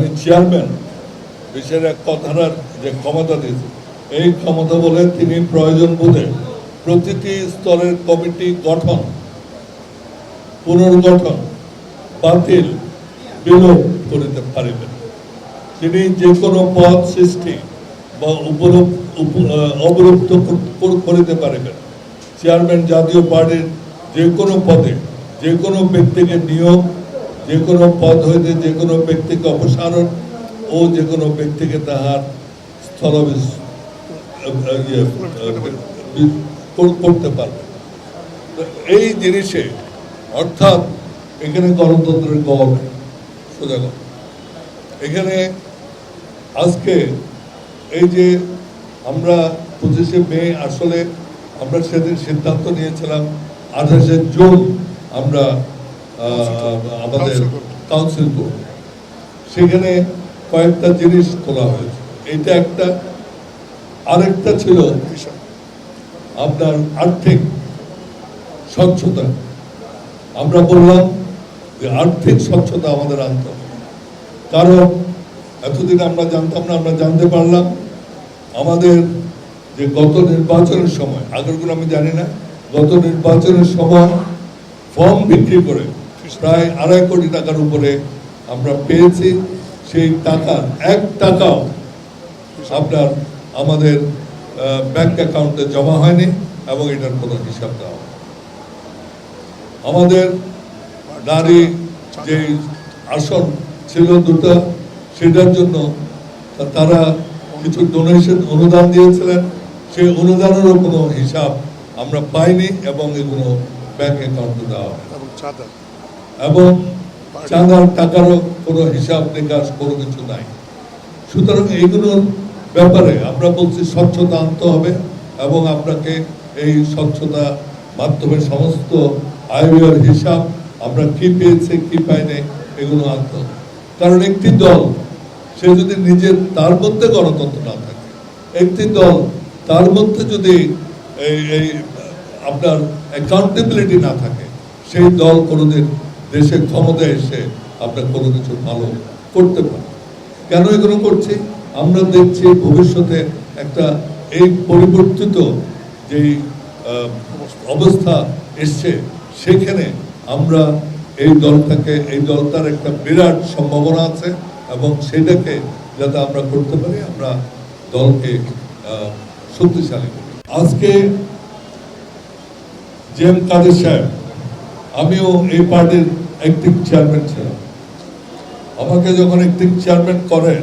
আমি চেয়ারম্যান দেশের এক কথার যে ক্ষমতা দিয়েছে। এই ক্ষমতা বলে তিনি প্রয়োজন বোধে প্রতিটি স্তরের কমিটি গঠন, পুনর্গঠন, বাতিল, বিলোপ করিতে পারিবেন। তিনি যে কোনো পদ সৃষ্টি বা কর- করিতে পারিবেন। চেয়ারম্যান জাতীয় পার্টির যে কোনো পদে যে কোনো ব্যক্তিকে নিয়োগ যে কোনো পদ হইতে যে কোনো ব্যক্তিকে অপসারণ ও যে কোনো ব্যক্তিকে তাহার স্থল আহ, ইয়ে, করতে পারবে এই জিনিসে অর্থাৎ এখানে গণতন্ত্রের গভর্নমেন্ট সোজা। এখানে আজকে এই যে আমরা পঁচিশে মে আসলে আমরা সেদিন সিদ্ধান্ত নিয়েছিলাম আঠাশে জুন আমরা আমাদের কাউন্সিল করব। সেখানে কয়েকটা জিনিস তোলা হয়েছে। এটা একটা। আরেকটা ছিল আপনার আর্থিক স্বচ্ছতা। আমরা বললাম যে আর্থিক স্বচ্ছতা আমাদের আনতে হবে। কারণ এতদিন আমরা জানতাম না আমরা জানতে পারলাম আমাদের যে গত নির্বাচনের সময় আগেরগুলো আমি জানি না গত নির্বাচনের সময় ফর্ম বিক্রি করে প্রায় আড়াই কোটি টাকার উপরে আমরা পেয়েছি। সেই টাকার এক টাকাও আপনার আমাদের ব্যাংক অ্যাকাউন্টে জমা হয়নি এবং এটার কোনো হিসাব দেওয়া। আমাদের নারী যে আসন ছিল দুটো, সেটার জন্য তারা কিছু ডোনেশন অনুদান দিয়েছিলেন। সেই অনুদানেরও কোনো হিসাব আমরা পাইনি এবং এগুলো ব্যাংক অ্যাকাউন্টে দেওয়া হয় এবং চাঁদার টাকারও কোনো হিসাব নিকাশ কোনো কিছু নাই। সুতরাং এইগুলোর ব্যাপারে আমরা বলছি স্বচ্ছতা আনতে হবে এবং আপনাকে এই স্বচ্ছতা মাধ্যমে সমস্ত আয় ব্যয়ের হিসাব আমরা কি পেয়েছে, কি পাইনি, এগুলো আনতে হবে। কারণ একটি দল, সে যদি নিজের, তার মধ্যে গণতন্ত্র না থাকে, একটি দল, তার মধ্যে যদি এই আপনার অ্যাকাউন্টেবিলিটি না থাকে, সেই দল কোনোদিন দেশের ক্ষমতায় এসে আপনার কোনো কিছু ভালো করতে পারে। কেন এগুলো করছি? আমরা দেখছি ভবিষ্যতে একটা এই পরিবর্তিত যেই অবস্থা এসছে, সেখানে আমরা এই দলটাকে, এই দলটার একটা বিরাট সম্ভাবনা আছে এবং সেটাকে যাতে আমরা করতে পারি, আমরা দলকে শক্তিশালী করি। আজকে জে এম কাদের সাহেব আমিও এই পার্টির অ্যাক্টিভ চেয়ারম্যান ছিলাম। আমাকে যখন অ্যাক্টিভ চেয়ারম্যান করেন,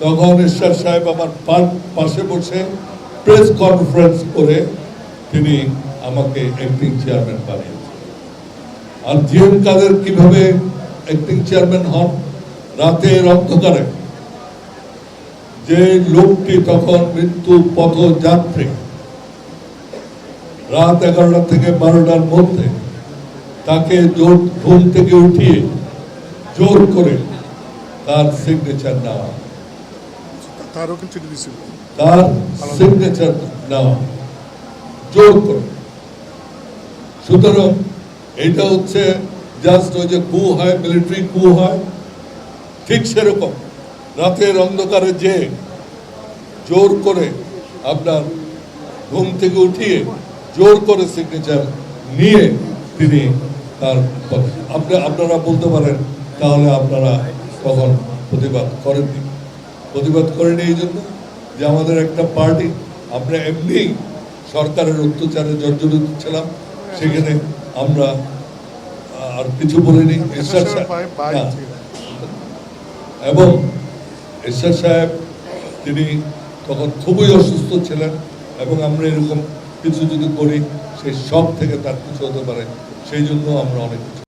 তখন ঈশ্বর সাহেব আমার পাশে বসে প্রেস কনফারেন্স করে তিনি আমাকে অ্যাক্টিং চেয়ারম্যান বানিয়েছেন। আর জিএম কাদের কীভাবে অ্যাক্টিং চেয়ারম্যান হন, রাতের অন্ধকারে। যে লোকটি তখন মৃত্যু পথযাত্রী, রাত এগারোটা থেকে বারোটার মধ্যে তাকে জোর ঘুম থেকে উঠিয়ে জোর করে তার সিগনেচার নেওয়া। তারও কিন্তু তার সিগনেচার নেওয়া। জোর করে। সুতরাং এটা হচ্ছে জাস্ট ওই যে কু হয় মিলিটারি কু হয় ঠিক সেরকম। রাতের অন্ধকারে যে জোর করে আপনার ঘুম থেকে উঠিয়ে জোর করে সিগনেচার নিয়ে তিনি তার আপনি আপনারা বলতে পারেন তাহলে আপনারা তখন প্রতিবাদ করেননি? প্রতিবাদ করেনি এই জন্য যে আমাদের একটা পার্টি আমরা এমনি সরকারের অত্যাচারে জর্জরিত ছিলাম সেখানে আমরা আর কিছু বলিনি। ঈশ্বর সাহেব। এবং ঈশ্বর সাহেব তিনি তখন খুবই অসুস্থ ছিলেন এবং আমরা এরকম কিছু যদি করি, সে সব থেকে তার কিছু হতে পারে। সেই জন্য আমরা অনেক কিছু